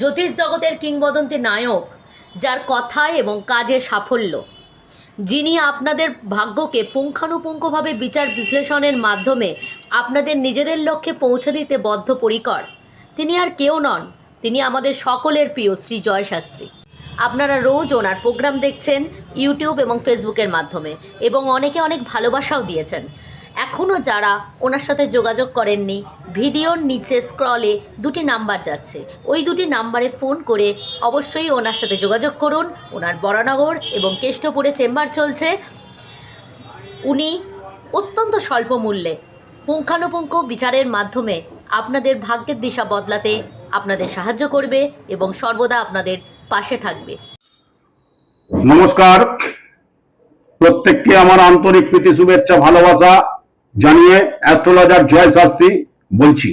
জ্যোতিষ জগতের কিংবদন্তি নায়ক, যার কথায় এবং কাজে সাফল্য। যিনি আপনাদের ভাগ্যকে পুঙ্খানুপুঙ্খভাবে বিচার বিশ্লেষণের মাধ্যমে আপনাদের নিজেদের লক্ষ্যে পৌঁছে দিতে বদ্ধপরিকর, তিনি আর কেউ নন, তিনি আমাদের সকলের প্রিয় শ্রী জয় শাস্ত্রী আপনারা রোজ ওনার প্রোগ্রাম দেখছেন, ইউটিউব এবং ফেসবুকের মাধ্যমে, এবং অনেকে অনেক ভালোবাসাও দিয়েছেন। এখনও যারা ওনার সাথে যোগাযোগ করেননি, ভিডিওর নিচে স্ক্রলে দুটি নাম্বার যাচ্ছে। ওই দুটি নাম্বারে ফোন করে অবশ্যই ওনার সাথে যোগাযোগ করুন। ওনার বরানগর এবং কেষ্টপুরে চেম্বার চলছে। উনি অত্যন্ত স্বল্প মূল্যে পুঙ্খানুপুঙ্খ বিচারের মাধ্যমে আপনাদের ভাগ্যের দিশা বদলাতে আপনাদের সাহায্য করবে এবং সর্বদা আপনাদের পাশে থাকবে। নমস্কার। প্রত্যেককে আমার আন্তরিক প্রীতি, শুভেচ্ছা, ভালোবাসা। জানিয়ে অ্যাস্ট্রোলজার জয় শাস্ত্রী বলছি।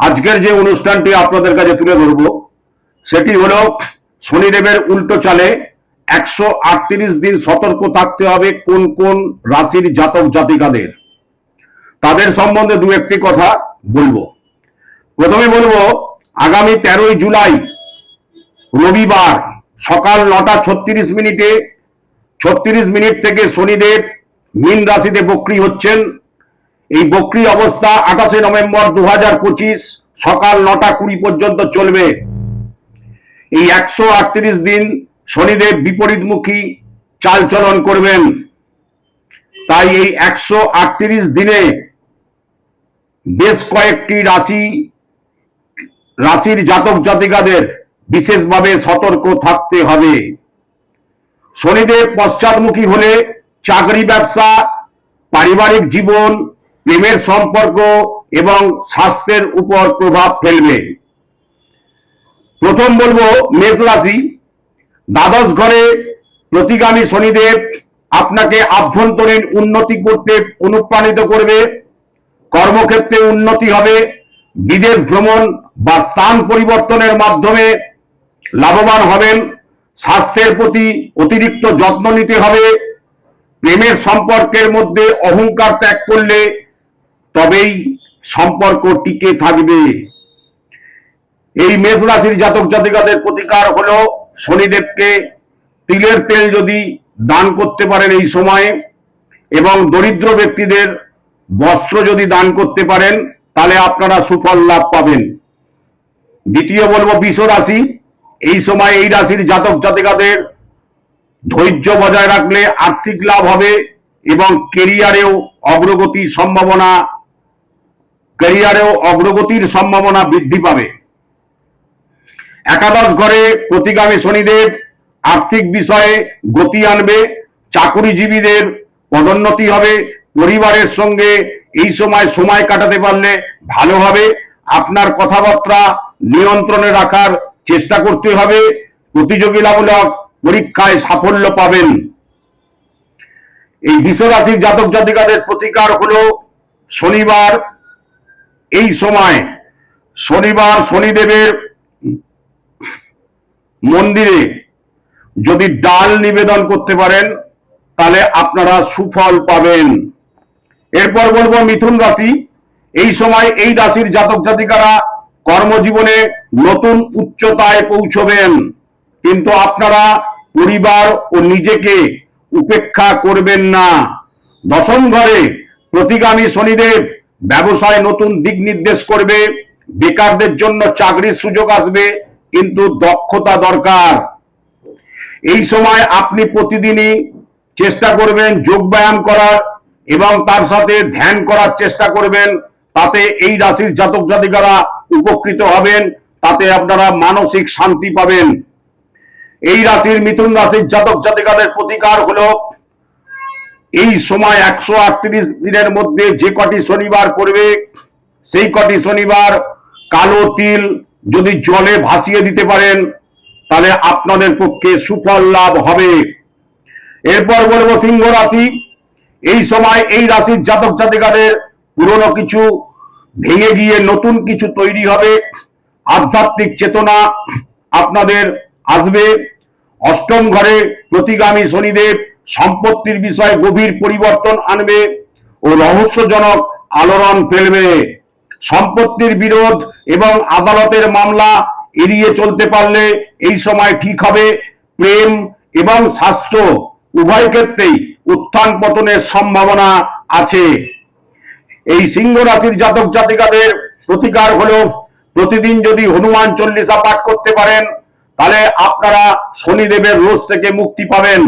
আজকের যে অনুষ্ঠানটি আপনাদের কাছে তুলে ধরব, সেটি হলো শনিদেবের উল্টো চালে একশো আটত্রিশ দিন সতর্ক থাকতে হবে কোন কোন রাশির জাতক জাতিকাদের। তাদের সম্বন্ধে দু একটি কথা বলব। প্রথমে বলব, আগামী তেরোই জুলাই, রবিবার সকাল নটা ছত্রিশ মিনিটে, ছত্রিশ মিনিট থেকে শনিদেব মীন রাশিতে বক্রি হচ্ছেন। এই বক্রি অবস্থা আঠাশে নভেম্বর দু পঁচিশ সকাল নটা কুড়ি পর্যন্ত চলবে। এই একশো আটত্রিশ দিন শনিদেব বিপরীতমুখী চালচলন করবেন। তাই এই একশো আটত্রিশ দিনে বেশ কয়েকটি রাশি, রাশির জাতক জাতিকাদের বিশেষভাবে সতর্ক থাকতে হবে। শনিদেব পশ্চাৎমুখী হলে চাকরি ব্যবসা, পারিবারিক জীবন, প্রেমের সম্পর্ক এবং স্বাস্থ্যের উপর প্রভাব ফেলবে। প্রথম বলব মেষ রাশি। দ্বাদশ ঘরে প্রতিগামী শনিদেব আপনাকে আভ্যন্তরীণ উন্নতি করতে অনুপ্রাণিত করবে। কর্মক্ষেত্রে উন্নতি হবে। বিদেশ ভ্রমণ বা স্থান পরিবর্তনের মাধ্যমে লাভবান হবেন। স্বাস্থ্যের প্রতি অতিরিক্ত যত্ন নিতে হবে। প্রেমের সম্পর্কের মধ্যে অহংকার ত্যাগ করলে তবেই সম্পর্ক টিকে থাকবে। এই মেষ রাশির জাতক জাতিকাদের প্রতিকার হলো শনিদেবকে তিলের তেল যদি দান করতে পারেন এই সময়ে এবং দরিদ্র ব্যক্তিদের বস্ত্র যদি দান করতে পারেন, তাহলে আপনারা সুফল লাভ পাবেন। দ্বিতীয় বলব বিষ রাশি। এই সময় এই রাশির জাতক জাতিকাদের ধৈর্য বজায় রাখলে আর্থিক লাভ হবে এবং কেরিয়ারেও অগ্রগতির সম্ভাবনা ক্যারিয়ারেও অগ্রগতির সম্ভাবনা বৃদ্ধি পাবে। একাদশ ঘরে প্রতিগামী শনিদেব আর্থিক বিষয়ে গতি আনবে, চাকুরিজীবীদের পদোন্নতি হবে, পরিবারের সঙ্গে এই সময় সময় কাটাতে পারলে ভালো হবে। আপনার কথাবার্তা নিয়ন্ত্রণে রাখার চেষ্টা করতে হবে। প্রতিযোগিতামূলক পরীক্ষায় সাফল্য পাবেন। এই বিশ্বরাশির জাতক জাতিকাদের প্রতিকার হলো শনিবার। এই সময় শনিবার শনিদেবের মন্দিরে যদি ডাল নিবেদন করতে পারেন, তাহলে আপনারা সুফল পাবেন। এরপর বলব মিথুন রাশি। এই সময় এই রাশির জাতক জাতিকারা কর্মজীবনে নতুন উচ্চতায় পৌঁছবেন। কিন্তু আপনারা পরিবার ও নিজেকে উপেক্ষা করবেন না। দশম ঘরে প্রতিগামী শনিদেব ব্যবসায় নতুন দিক নির্দেশ করবে। বেকারদের জন্য চাকরির সুযোগ আসবে, কিন্তু দক্ষতা দরকার। এই সময় আপনি প্রতিদিনই চেষ্টা করবেন যোগ ব্যায়াম করার এবং তার সাথে ধ্যান করার চেষ্টা করবেন। তাতে এই রাশির জাতক জাতিকারা উপকৃত হবেন, তাতে আপনারা মানসিক শান্তি পাবেন। এই রাশির মিথুন রাশির জাতক জাতিকাদের প্রতিকার হলো এই সময় একশো আটত্রিশ দিনের মধ্যে যে কটি শনিবার পড়বে, সেই কটি শনিবার কালো তিল যদি জলে ভাসিয়ে দিতে পারেন, তাহলে আপনাদের পক্ষে সুফল লাভ হবে। এরপর বলব সিংহ রাশি। এই সময় এই রাশির জাতক জাতিকাদের পুরনো কিছু ভেঙে গিয়ে নতুন কিছু তৈরি হবে। আধ্যাত্মিক চেতনা আপনাদের আসবে। অষ্টম ঘরে প্রতিগামী শনিদেব সম্পত্তির বিষয়ে গভীর পরিবর্তন আনবে ও রহস্যজনক আলোড়ন ফেলবে। সম্পত্তির বিরোধ এবং আদালতের মামলা এড়িয়ে চলতে পারলে এই সময় ঠিক হবে। প্রেম এবং স্বাস্থ্য উভয় ক্ষেত্রেই উত্থান পতনের সম্ভাবনা আছে। এই সিংহ রাশির জাতক জাতিকাদের প্রতিকার হলো প্রতিদিন যদি হনুমান চল্লিশা পাঠ করতে পারেন তাহলে আপনারা শনিদেবের রোজ থেকে মুক্তি পাবেন।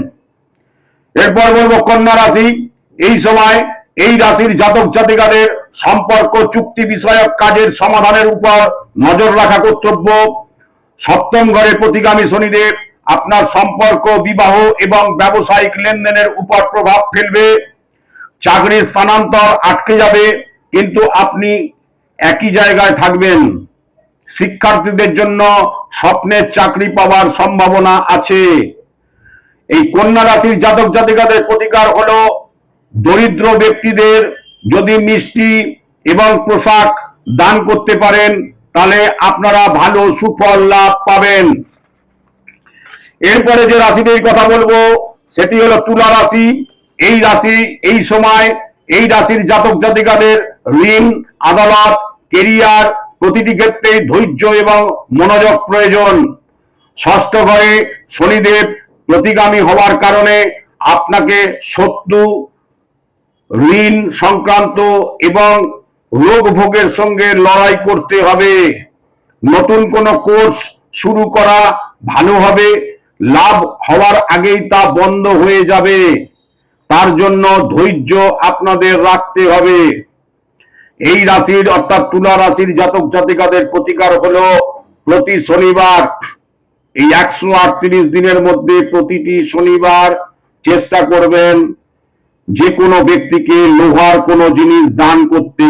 এরপর বলব কন্যা রাশি, এই সময় এই রাশির জাতক জাতিকাদের সম্পর্ক চুক্তি বিষয়ক কাজের সমাধানের উপর নজর রাখা কর্তব্য। সপ্তম ঘরে প্রতিগামী শনিদেব, আপনার সম্পর্ক, বিবাহ এবং ব্যবসায়িক লেনদেনের উপর প্রভাব ফেলবে। চাকরির স্থানান্তর আটকে যাবে, কিন্তু আপনি একই জায়গায় থাকবেন। শিক্ষার্থীদের জন্য স্বপ্নের চাকরি পাওয়ার সম্ভাবনা আছে। এই কন্যা রাশির জাতক জাতিকাদের প্রতিকার হল দরিদ্র ব্যক্তিদের যদি মিষ্টি এবং পোশাক দান করতে পারেন, তাহলে আপনারা ভালো সুফল লাভ পাবেন। এরপরে যে রাশিটির কথা বলব, সেটি হলো তুলা রাশি। এই রাশি, এই সময় এই রাশির জাতক জাতিকাদের ঋণ, আদালত, কেরিয়ার প্রতিটি ক্ষেত্রেই ধৈর্য এবং মনোযোগ প্রয়োজন। ষষ্ঠ ঘরে শনিদেব প্রতিগামী হওয়ার কারণে আপনাকে শত্রু, ঋণ সংক্রান্ত এবং রোগ ভোগের সঙ্গে লড়াই করতে হবে। নতুন কোনো কোর্স শুরু করা ভালো হবে, লাভ হওয়ার আগেই তা বন্ধ হয়ে যাবে। তার জন্য ধৈর্য আপনাদের রাখতে হবে। এই রাশির অর্থাৎ তুলা রাশির জাতক জাতিকাদের প্রতিকার হলো প্রতি শনিবার এই একশো আটত্রিশ দিনের মধ্যে প্রতিটি শনিবার চেষ্টা করবেন যে কোনো ব্যক্তিকে লোহার কোনো জিনিস দান করতে।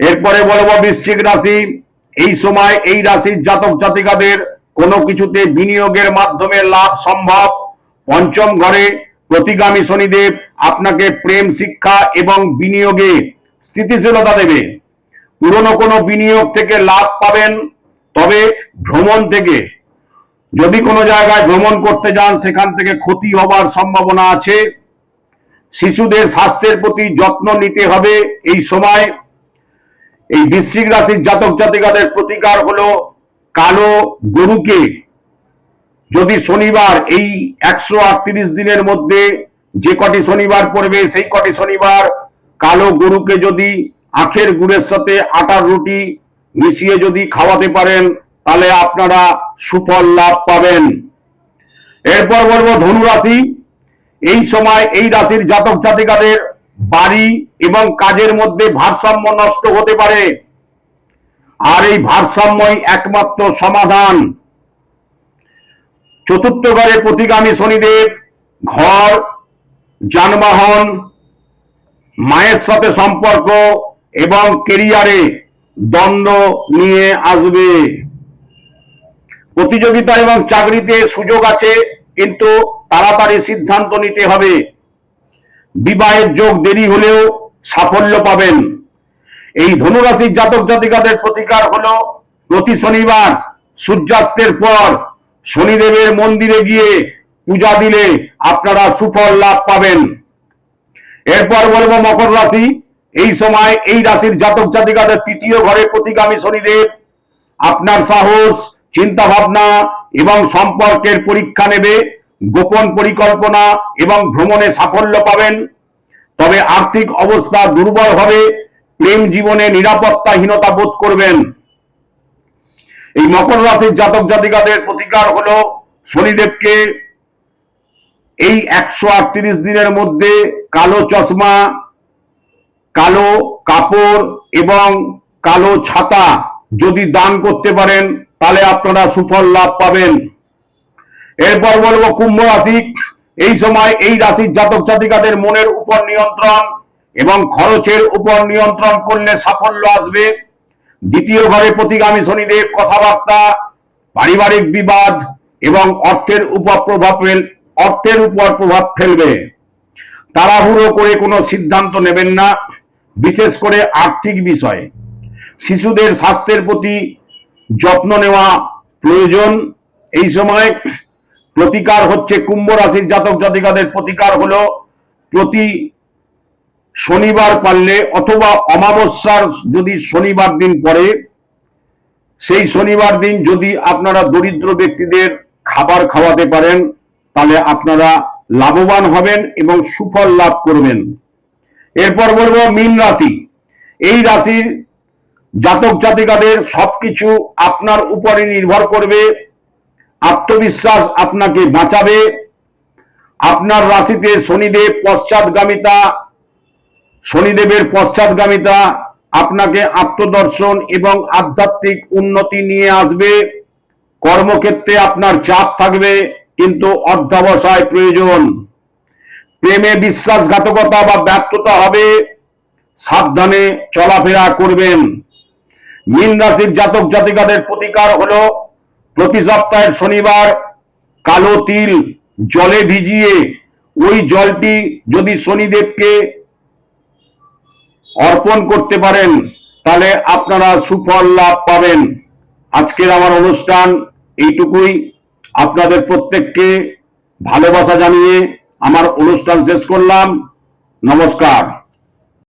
এরপরে বলব বৃশ্চিক রাশি, এই সময় এই রাশির জাতক জাতিকাদের কোনো কিছুতে বিনিয়োগের মাধ্যমে লাভ সম্ভব। পঞ্চম ঘরে প্রতিগামী শনিদেব আপনাকে প্রেম, শিক্ষা এবং বিনিয়োগে স্থিতিশীলতা দেবে। পুরনো কোনো বিনিয়োগ থেকে লাভ পাবেন, তবে ভ্রমণ থেকে। যদি কোনো জায়গায় ভ্রমণ করতে যান, সেখান থেকে ক্ষতি হবার সম্ভাবনা আছে। শিশুদের স্বাস্থ্যের প্রতি যত্ন নিতে হবে এই সময়। এই বৃশ্চিক রাশির জাতক জাতিকাদের প্রতিকার হলো কালো গরুকে। যদি শনিবার এই একশো আটত্রিশ দিনের মধ্যে যে কটি শনিবার পড়বে, সেই কটি শনিবার কালো গরুকে যদি আখের গুড়ের সাথে আটার রুটি মিশিয়ে যদি খাওয়াতে পারেন, তাহলে আপনারা সুফল লাভ পাবেন। এরপর বলব ধনু রাশি এই সময় এই রাশির জাতক জাতিকাদের বাড়ি এবং কাজের মধ্যে ভারসাম্য নষ্ট হতে পারে। আর এই ভারসাম্যই একমাত্র সমাধান। চতুর্থ ঘরে প্রতিগামী শনিদেব ঘর, যানবাহন, মায়ের সাথে সম্পর্ক এবং কেরিয়ারে দ্বন্দ্ব নিয়ে আসবে। প্রতিযোগিতা এবং চাকরিতে সুযোগ আছে, কিন্তু তাড়াতাড়ি সিদ্ধান্ত নিতে হবে। বিবাহের যোগ দেরি হলেও সাফল্য পাবেন। এই ধনুরাশির জাতক জাতিকাদের প্রতিকার হলো প্রতি শনিবার সূর্যাস্তের পর শনিদেবের মন্দিরে গিয়ে পূজা দিলে আপনারা সুফল লাভ পাবেন। এরপর বলব মকর রাশি। এই সময় এই রাশির জাতক জাতিকাদের তৃতীয় ঘরে প্রতিগামী শনিদেব। আপনার সাহস চিন্তা ভাবনা এবং সম্পর্কের পরীক্ষা নেবে, গোপন পরিকল্পনা এবং ভ্রমণে সাফল্য পাবেন। তবে আর্থিক অবস্থা দুর্বল হবে, প্রেম জীবনে নিরাপত্তাহীনতা বোধ করবেন। এই মকর রাশির জাতক জাতিকাদের প্রতিকার হলো শনিদেবকে এই একশো আটত্রিশ দিনের মধ্যে কালো চশমা, কালো কাপড় এবং কালো ছাতা যদি দান করতে পারেন, তাহলে আপনারা সুফল লাভ পাবেন। এরপর বলব কুম্ভ রাশি এই সময় এই রাশির জাতক জাতিকাদের মনের উপর নিয়ন্ত্রণ এবং খরচের উপর নিয়ন্ত্রণ করলে সাফল্য আসবে। দ্বিতীয় ঘরে প্রতিগামী শনিদেব কথাবার্তা, পারিবারিক বিবাদ এবং অর্থের উপর প্রভাব অর্থের উপর প্রভাব ফেলবে। তাড়াহুড়ো করে কোনো সিদ্ধান্ত নেবেন না, বিশেষ করে আর্থিক বিষয়ে। শিশুদের স্বাস্থ্যের প্রতি যত্ন নেওয়া প্রয়োজন। এই সময় প্রতিকার হচ্ছে কুম্ভ রাশির জাতক জাতিকাদের প্রতিকার হলো প্রতি শনিবার পারলে অথবা অমাবস্যার যদি শনিবার দিন পরে সেই শনিবার দিন যদি আপনারা দরিদ্র ব্যক্তিদের খাবার খাওয়াতে পারেন, তাহলে আপনারা লাভবান হবেন এবং সুফল লাভ করবেন। এরপর বলব মীন রাশি। এই রাশির জাতক জাতিকাদের সবকিছু আপনার উপরে নির্ভর করবে, আত্মবিশ্বাস আপনাকে বাঁচাবে, আপনার রাশিতে শনিদেব পশ্চাৎগামিতা শনিদেবের পশ্চাৎগামিতা আপনাকে আত্মদর্শন এবং আধ্যাত্মিক উন্নতি নিয়ে আসবে। কর্মক্ষেত্রে আপনার চাপ থাকবে, কিন্তু অধ্যাবসায় প্রয়োজন। প্রেমে বিশ্বাসঘাতকতা বা ব্যর্থতা হবে, সাবধানে চলাফেরা করবেন। মীন রাশির জাতক জাতিকাদের প্রতিকার হলো, প্রতি সপ্তাহের শনিবার কালো তিল জলে ভিজিয়ে, ওই জলটি যদি শনিদেবকে অর্পণ করতে পারেন, তাহলে আপনারা সুফল লাভ পাবেন। আজকের আমার অনুষ্ঠান এইটুকুই। আপনাদের প্রত্যেককে ভালোবাসা জানিয়ে আমার অনুষ্ঠান শেষ করলাম। নমস্কার।